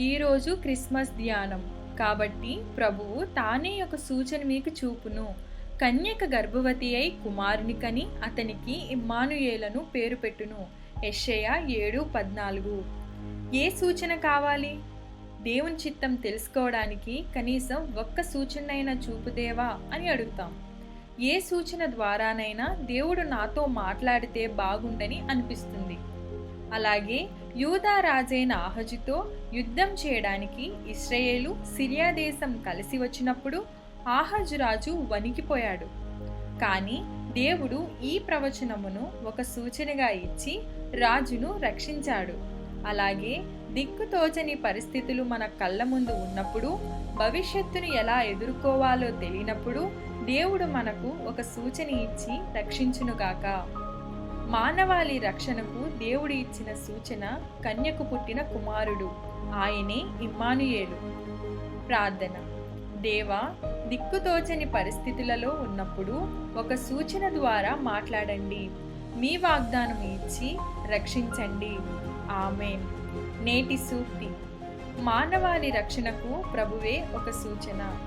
ఈరోజు క్రిస్మస్ ధ్యానం. కాబట్టి ప్రభువు తానే ఒక సూచన మీకు చూపును. కన్యక గర్భవతి అయి కుమారుని కని అతనికి ఇమ్మానుయేలను పేరు పెట్టును. ఎషయ ఏడు పద్నాలుగు. ఏ సూచన కావాలి? దేవుని చిత్తం తెలుసుకోవడానికి కనీసం ఒక్క సూచనైనా చూపుదేవా అని అడుగుతాం. ఏ సూచన ద్వారానైనా దేవుడు నాతో మాట్లాడితే బాగుండని అనిపిస్తుంది. అలాగే యూదా రాజైన ఆహజుతో యుద్ధం చేయడానికి ఇస్రయేలు సిరియా దేశం కలిసి వచ్చినప్పుడు ఆహజు రాజు వణికిపోయాడు. కానీ దేవుడు ఈ ప్రవచనమును ఒక సూచనగా ఇచ్చి రాజును రక్షించాడు. అలాగే దిక్కుతోచని పరిస్థితులు మన కళ్ళ ముందు ఉన్నప్పుడు భవిష్యత్తును ఎలా ఎదుర్కోవాలో తెలియనప్పుడు దేవుడు మనకు ఒక సూచన ఇచ్చి రక్షించునుగాక. మానవాళి రక్షణకు దేవుడు ఇచ్చిన సూచన కన్యకు పుట్టిన కుమారుడు. ఆయనే ఇమ్మానుయేలు. ప్రార్థన. దేవా దిక్కుతోచని పరిస్థితులలో ఉన్నప్పుడు ఒక సూచన ద్వారా మాట్లాడండి. మీ వాగ్దానం ఇచ్చి రక్షించండి. ఆమె నేటి సూక్తి. మానవాళి రక్షణకు ప్రభువే ఒక సూచన.